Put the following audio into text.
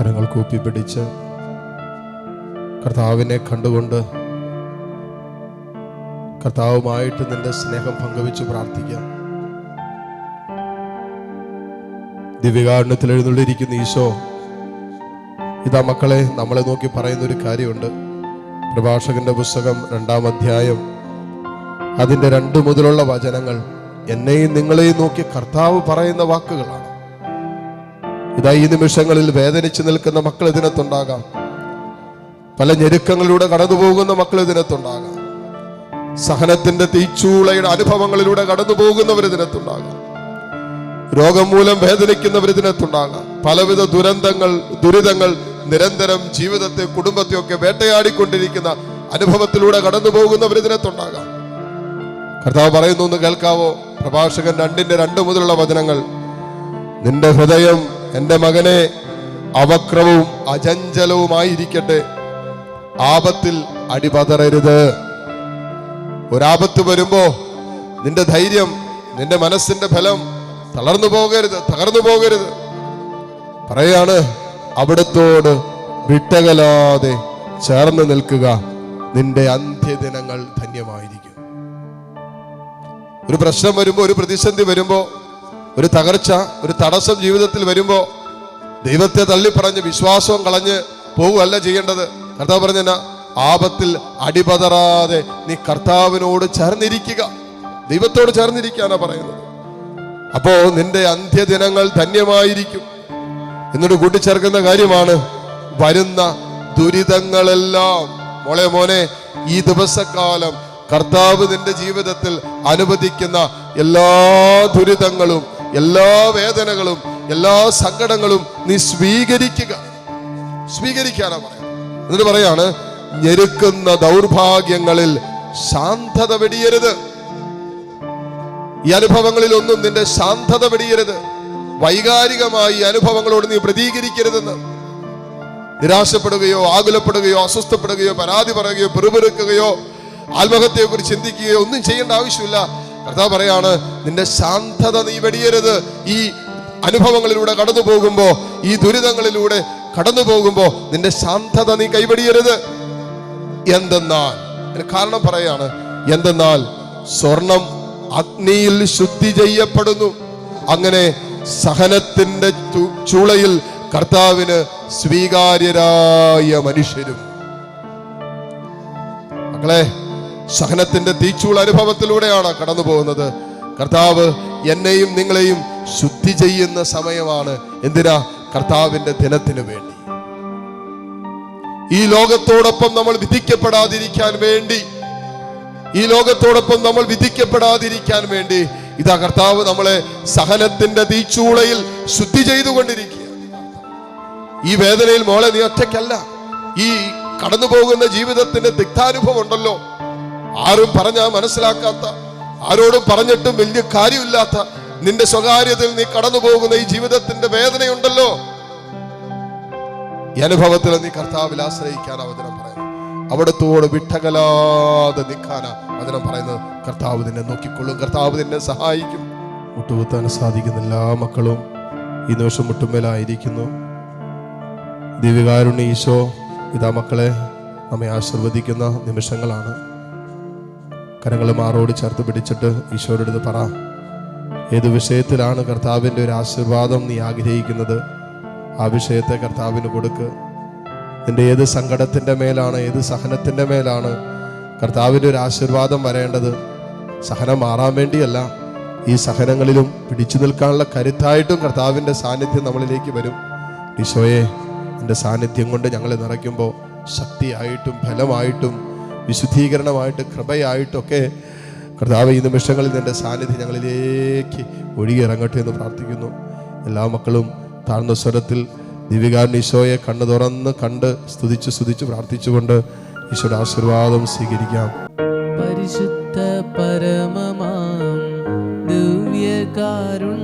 കരങ്ങൾ കൂപ്പി പിടിച്ച് കർത്താവിനെ കണ്ടുകൊണ്ട് കർത്താവുമായിട്ട് നിന്റെ സ്നേഹം പങ്കുവെച്ച് പ്രാർത്ഥിക്കാം. ദിവ്യകാരുണ്യത്തിൽ എഴുന്നള്ളിരിക്കുന്ന ഈശോ ഇതാ മക്കളെ നമ്മളെ നോക്കി പറയുന്ന ഒരു കാര്യമുണ്ട്. പ്രഭാഷകന്റെ പുസ്തകം രണ്ടാം അധ്യായം അതിന്റെ രണ്ട് മുതലുള്ള വചനങ്ങൾ എന്നെയും നിങ്ങളെയും നോക്കി കർത്താവ് പറയുന്ന വാക്കുകളാണ്. ഇതാ ഈ നിമിഷങ്ങളിൽ വേദനിച്ചു നിൽക്കുന്ന മക്കൾ ഇതിനകത്തുണ്ടാകാം. പല ഞെരുക്കങ്ങളിലൂടെ കടന്നു പോകുന്ന മക്കൾ ഇതിനകത്തുണ്ടാകാം. സഹനത്തിന്റെ തീച്ചൂളയുടെ അനുഭവങ്ങളിലൂടെ കടന്നു പോകുന്നവർ രോഗം മൂലം വേദനിക്കുന്നവർ ഇതിനകത്തുണ്ടാകാം. പലവിധ ദുരന്തങ്ങൾ ദുരിതങ്ങൾ നിരന്തരം ജീവിതത്തെ കുടുംബത്തെയൊക്കെ വേട്ടയാടിക്കൊണ്ടിരിക്കുന്ന അനുഭവത്തിലൂടെ കടന്നു പോകുന്നവർ കർത്താവ് പറയുന്നു ഒന്ന് കേൾക്കാവോ? പ്രഭാഷകൻ രണ്ടിന്റെ രണ്ട് മുതലുള്ള വചനങ്ങൾ. നിന്റെ ഹൃദയം എന്റെ മകനെ അവക്രവും അചഞ്ചലവുമായിരിക്കട്ടെ. ആപത്തിൽ അടിപതറരുത്. ഒരാപത്ത് വരുമ്പോ നിന്റെ ധൈര്യം നിന്റെ മനസ്സിന്റെ ഫലം തളർന്നു പോകരുത് തകർന്നു പോകരുത്. പറയാണ് അവിടത്തോട് വിട്ടകലാതെ ചേർന്ന് നിൽക്കുക നിന്റെ അന്ത്യദിനങ്ങൾ ധന്യമായിരിക്കും. ഒരു പ്രശ്നം വരുമ്പോ ഒരു പ്രതിസന്ധി വരുമ്പോ ഒരു തകർച്ച ഒരു തടസ്സം ജീവിതത്തിൽ വരുമ്പോ ദൈവത്തെ തള്ളിപ്പറഞ്ഞ് വിശ്വാസവും കളഞ്ഞ് പോകുകയല്ല ചെയ്യേണ്ടത്. കർത്താവ് പറഞ്ഞ ആപത്തിൽ അടിപതറാതെ നീ കർത്താവിനോട് ചേർന്നിരിക്കുക. ദൈവത്തോട് ചേർന്നിരിക്കാനാ പറയുന്നത്. അപ്പോ നിന്റെ അന്ത്യദിനങ്ങൾ ധന്യമായിരിക്കും. എന്നിട്ട് കൂട്ടിച്ചേർക്കുന്ന കാര്യമാണ് വരുന്ന ദുരിതങ്ങളെല്ലാം. മോളെ മോനെ ഈ ദിവസക്കാലം കർത്താവ് നിന്റെ ജീവിതത്തിൽ അനുവദിക്കുന്ന എല്ലാ ദുരിതങ്ങളും എല്ലാ വേദനകളും എല്ലാ സങ്കടങ്ങളും നീ സ്വീകരിക്കുക. സ്വീകരിക്കാനാ പറയാം എന്നിട്ട് പറയാണ് ഞെരുക്കുന്ന ദൗർഭാഗ്യങ്ങളിൽ ശാന്തത വെടിയരുത്. ഈ അനുഭവങ്ങളിൽ ഒന്നും നിന്റെ ശാന്തത വെടിയരുത്. വൈകാരികമായി അനുഭവങ്ങളോട് നീ പ്രതികരിക്കരുതെന്ന്. നിരാശപ്പെടുകയോ ആകുലപ്പെടുകയോ അസ്വസ്ഥപ്പെടുകയോ പരാതി പറയുകയോ പെറുപെറുക്കുകയോ ആത്മഹത്യയെ കുറിച്ച് ചിന്തിക്കുകയോ ഒന്നും ചെയ്യേണ്ട ആവശ്യമില്ല. കർത്താവ് പറയാണ് നിന്റെ ശാന്തത നീ വെടിയരുത്. ഈ അനുഭവങ്ങളിലൂടെ കടന്നു പോകുമ്പോ ഈ ദുരിതങ്ങളിലൂടെ കടന്നു പോകുമ്പോ നിന്റെ ശാന്തത നീ കൈവടിയരുത്. എന്തെന്നാൽ കാരണം പറയാണ് എന്തെന്നാൽ സ്വർണം അഗ്നിയിൽ ശുദ്ധി ചെയ്യപ്പെടുന്നു. അങ്ങനെ സഹനത്തിന്റെ ചൂളയിൽ കർത്താവിന് സ്വീകാര്യരായ മനുഷ്യരും. മക്കളെ സഹനത്തിന്റെ തീച്ചൂള അനുഭവത്തിലൂടെയാണ് കടന്നു പോകുന്നത്. കർത്താവ് എന്നെയും നിങ്ങളെയും ശുദ്ധി ചെയ്യുന്ന സമയമാണ്. എന്തിനാ? കർത്താവിന്റെ ദിനത്തിന് വേണ്ടി. ഈ ലോകത്തോടൊപ്പം നമ്മൾ വിധിക്കപ്പെടാതിരിക്കാൻ വേണ്ടി. ഈ ലോകത്തോടൊപ്പം നമ്മൾ വിധിക്കപ്പെടാതിരിക്കാൻ വേണ്ടി. ഇതാ കർത്താവ് നമ്മളെ സഹനത്തിന്റെ തീച്ചൂളയിൽ ശുദ്ധി ചെയ്തുകൊണ്ടിരിക്കുക. ഈ വേദനയിൽ മോളെ നീ ഒറ്റയ്ക്കല്ല. ഈ കടന്നു പോകുന്ന ജീവിതത്തിന്റെ തിക്താനുഭവം ഉണ്ടല്ലോ. ആരും പറഞ്ഞാ മനസ്സിലാക്കാത്ത ആരോടും പറഞ്ഞിട്ടും വലിയ കാര്യമില്ലാത്ത നിന്റെ സ്വകാര്യതയിൽ നീ കടന്നു പോകുന്ന ഈ ജീവിതത്തിന്റെ വേദനയുണ്ടല്ലോ. ഈ അനുഭവത്തിൽ നീ കർത്താവിൽ ആശ്രയിക്കാൻ അവതരം പറയുന്നു. അവിടത്തോട് വിട്ടകലാതെ നിൽക്കാനാ വചനം പറയുന്നത് കർത്താവ് നിന്നെ നോക്കിക്കൊള്ളും കർത്താവ് നിന്നെ സഹായിക്കും. മുട്ടുകുത്താൻ സാധിക്കുന്ന എല്ലാ മക്കളും ഈ നിമിഷം മുട്ടുമേലായിരിക്കുന്നു. ദിവ്യകാരുണ്യ ഈശോ ഇതാ മക്കളെ നമ്മെ ആശീർവദിക്കുന്ന നിമിഷങ്ങളാണ്. കരങ്ങൾ മാറോട് ചേർത്ത് പിടിച്ചിട്ട് ഈശോയുടെ അടുത്ത് പറ. ഏത് വിഷയത്തിലാണ് കർത്താവിന്റെ ഒരു ആശീർവാദം നീ ആഗ്രഹിക്കുന്നത്? ആ വിഷയത്തെ കർത്താവിന് കൊടുക്ക്. നിന്റെ ഏത് സങ്കടത്തിന്റെ മേലാണ് ഏത് സഹനത്തിന്റെ മേലാണ് കർത്താവിന്റെ ഒരു ആശീർവാദം വരേണ്ടത്? സഹനം മാറാൻ വേണ്ടിയല്ല ഈ സഹനങ്ങളിലും പിടിച്ചു നിൽക്കാനുള്ള കരുത്തായിട്ടും കർത്താവിന്റെ സാന്നിധ്യം നമ്മളിലേക്ക് വരും. ഈശോയെ എന്റെ സാന്നിധ്യം കൊണ്ട് ഞങ്ങളെ നിറയ്ക്കുമ്പോൾ ശക്തിയായിട്ടും ഫലമായിട്ടും വിശുദ്ധീകരണമായിട്ട് കൃപയായിട്ടൊക്കെ കർത്താവ് ഈ നിമിഷങ്ങളിൽ നിന്റെ സാന്നിധ്യം ഞങ്ങളിലേക്ക് ഒഴുകിയിറങ്ങട്ടെ എന്ന് പ്രാർത്ഥിക്കുന്നു. എല്ലാ മക്കളും താഴ്ന്ന സ്വരത്തിൽ ദിവികാരൻ ഈശോയെ കണ്ണു തുറന്ന് കണ്ട് സ്തുതിച്ച് സ്തുതിച്ച് പ്രാർത്ഥിച്ചുകൊണ്ട് ഈശോയുടെ ആശീർവാദം സ്വീകരിക്കാം. പരിശുദ്ധ പരമമാം ദിവ്യകാരുണ്യമേ